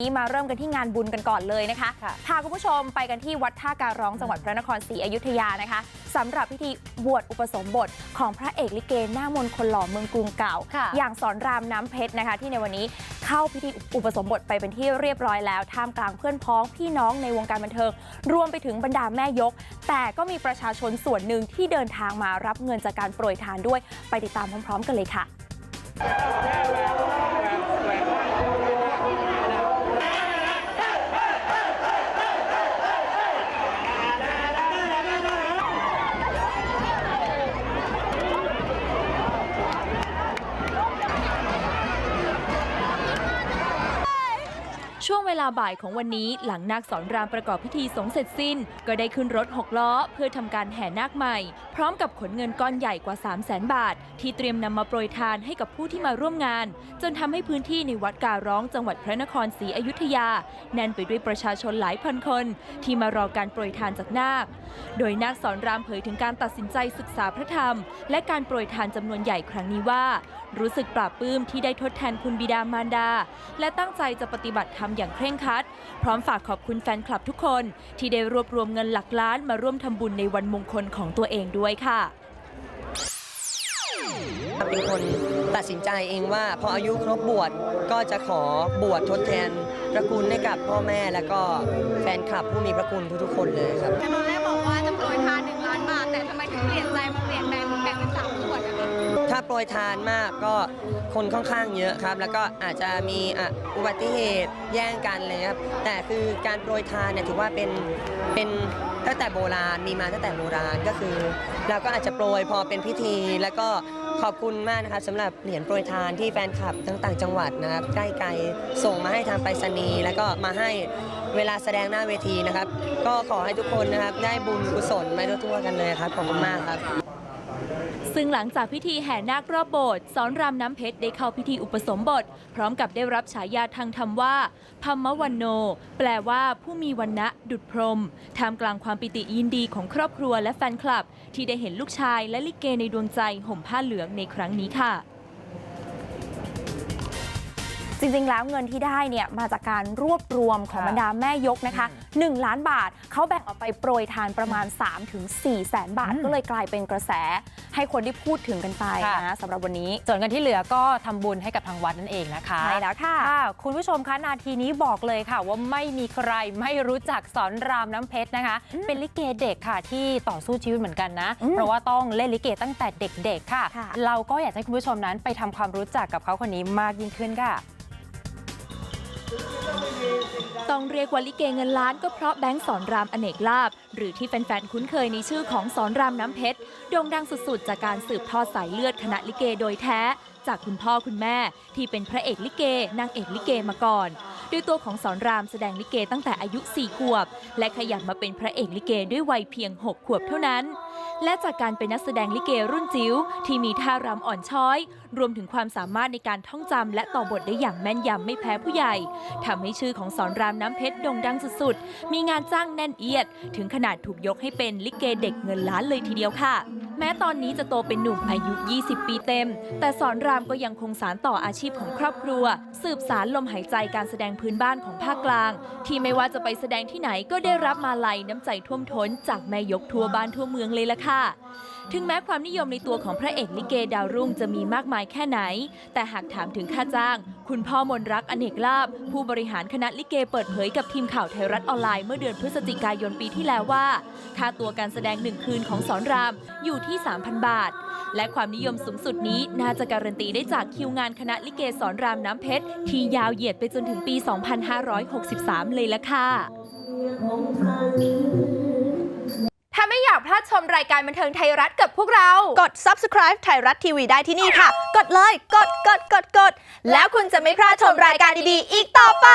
นี้มาเริ่มกันที่งานบุญกันก่อนเลยนะคะค่ะพาคุณผู้ชมไปกันที่วัดท่าการร้องจังหวัดพระนครศรีอยุธยานะคะสำหรับพิธีบวชอุปสมบทของพระเอกลิเกหน้ามนต์คนหล่อเมืองกรุงเก่าค่ะอย่างสอนรามน้ำเพชรนะคะ ที่ในวันนี้เข้าพิธีอุปสมบทไปเป็นที่เรียบร้อยแล้วท่ามกลางเพื่อนพ้องพี่น้องในวงการบันเทิง รวมไปถึงบรรดาแม่ยก แต่ก็มีประชาชนส่วนหนึ่งที่เดินทางมารับเงินจากการโปรยทานด้วย ไปติดตามพร้อม ๆ กันเลยค่ะ ช่วงเวลาบ่ายของวันนี้หลังนาคสอนรามประกอบพิธีสงเสร็จสิ้น ก็ได้ขึ้นรถ 6 ล้อ เพื่อทำการแห่นาคใหม่ พร้อมกับขนเงินก้อนใหญ่กว่า 3 0 0แสนบาท ที่เตรียมนำมาโปรยทานให้กับผู้ที่มาร่วมงาน จนทำให้พื้นที่ในวัดการร้องจังหวัดพระนครศรีอยุธยา แน่นไปด้วยประชาชนหลายพันคน ที่มารอการโปรยทานจากนาค โดยนาคสอนรามเผยถึงการตัดสินใจศึกษาพระธรรม และการโปรยทานจำนวนใหญ่ครั้งนี้ว่า รู้สึกปลาบปลื้มที่ได้ทดแทนคุณบิดามารดา และตั้งใจจะปฏิบัติธรรมอย่างเคร่งครัด พร้อมฝากขอบคุณแฟนคลับทุกคน ที่ได้รวบรวมเงินหลักล้านมาร่วมทำบุญในวันมงคลของตัวเองด้วยค่ะ เป็นคนตัดสินใจเองว่าพออายุครบบวชก็จะขอบวชทดแทนพระคุณให้กับพ่อแม่แล้วก็แฟนคลับผู้มีพระคุณทุกๆคนเลยครับ แต่ตอนแรกบอกว่าจะโปรยทานหนึ่งล้านบาท แต่ทำไมถึงเปลี่ยนใจมาเปลี่ยนแปลงแบ่งเป็นสามส่วนนะคะถ้าโปรยทานมากก็คนค่อนข้างเยอะครับ แล้วก็อาจจะมีอะอุบัติเหตุแย่งกันเลยครับแต่คือการโปรยทานเนี่ยถือว่าเป็นเป็นตั้งแต่โบราณมีมาตั้งแต่โบราณก็คือเราก็อาจจะโปรยพอเป็นพิธีแล้วก็ ขอบคุณมากนะครับสำหรับเหรียญโปรยทานที่แฟนคลับทั้งต่างจังหวัดนะครับใกล้ไกลส่งมาให้ทางไปรษณีย์แล้วก็มาให้เวลาแสดงหน้าเวทีนะครับ ก็ขอให้ทุกคนนะครับได้บุญกุศลไปทั่วๆกันเลยครับขอบคุณมากครับ ซึ่งหลังจากพิธีแห่นาครอบโบสถ์สอนรามน้ำเพชรได้เข้าพิธีอุปสมบท พร้อมกับได้รับฉายาทางธรรมว่าพัมมวันโน แปลว่าผู้มีวันนะดุจพรมท่ามกลางความปิติยินดีของครอบครัวและแฟนคลับ ที่ได้เห็นลูกชายและลิเกในดวงใจห่มผ้าเหลืองในครั้งนี้ค่ะจริงๆ แล้วเงินที่ได้เนี่ยมาจากการรวบรวมของบรรดาแม่ยกนะคะ1 ล้านบาท เขาแบ่งออกไปโปรยทานประมาณ 3-4แสนบาทอืมก็เลยกลายเป็นกระแส ให้คนที่พูดถึงกันไปค่ะนะสำหรับวันนี้ ส่วนเงินที่เหลือก็ทำบุญให้กับทางวัดนั่นเองนะคะใช่แล้วค่ะค่ะ คุณผู้ชมคะนาทีนี้บอกเลยค่ะ ว่าไม่มีใครไม่รู้จักสอนรามน้ำเพชรนะคะ เป็นลิเกเด็กค่ะที่ต่อสู้ชีวิตเหมือนกันนะอืมเพราะว่าต้องเล่นลิเกตั้งแต่เด็กๆค่ะค่ะเราก็อยากให้คุณผู้ชมนั้นไปทำความรู้จักกับเขาคนนี้มากยิ่งขึ้นค่ะ ต้องเรียกว่าลิเกเงินล้านก็เพราะแบงค์สอนรามอเนกลาบ หรือที่แฟนๆคุ้นเคยในชื่อของสอนรามน้ำเพชรโด่งดังสุดๆ จากการสืบทอดสายเลือดคณะลิเกโดยแท้ จากคุณพ่อคุณแม่ ที่เป็นพระเอกลิเกนางเอกลิเกมาก่อนโดยตัวของสอนรามแสดงลิเกตั้งแต่อายุ 4 ขวบ และขยับมาเป็นพระเอกลิเกด้วยวัยเพียง 6 ขวบเท่านั้น และจากการเป็นนักแสดงลิเกรุ่นจิ๋วที่มีท่ารำอ่อนช้อย รวมถึงความสามารถในการท่องจำและต่อบทได้อย่างแม่นยำไม่แพ้ผู้ใหญ่ทำให้ชื่อของสอนรามน้ำเพชรโด่งดังสุดๆ มีงานจ้างแน่นเอียด ถึงขนาดถูกยกให้เป็นลิเกเด็กเงินล้านเลยทีเดียวค่ะ แม้ตอนนี้จะโตเป็นหนุ่มอายุ 20 ปีเต็ม แต่สอนรามก็ยังคงสารต่ออาชีพของครอบครัว สืบสารลมหายใจการแสดงพื้นบ้านของภาคกลาง ที่ไม่ว่าจะไปแสดงที่ไหนก็ได้รับมาลัยน้ำใจท่วมท้น จากแม่ยกทั่วบ้านทั่วเมืองเลยล่ะค่ะถึงแม้ความนิยมในตัวของพระเอกลิเกดาวรุ่งจะมีมากมายแค่ไหน แต่หากถามถึงค่าจ้าง คุณพ่อมนรักอเนกลาบ ผู้บริหารคณะลิเกเปิดเผยกับทีมข่าวไทยรัฐออนไลน์เมื่อเดือนพฤศจิกายนปีที่แล้วว่า ค่าตัวการแสดงหนึ่งคืนของสอนรามอยู่ที่ 3,000 บาท และความนิยมสูงสุดนี้น่าจะการันตีได้จากคิวงานคณะลิเกสอนรามน้ำเพชร ที่ยาวเหยียดไปจนถึงปี 2563 เลยละค่ะ ถ้าไม่อยากพลาดชมรายการบันเทิงไทยรัฐกับพวกเรา กด subscribe ไทยรัฐทีวีได้ที่นี่ค่ะ กดเลย กด กด กด กด แล้วคุณจะไม่พลาดชมรายการดีๆ อีกต่อไป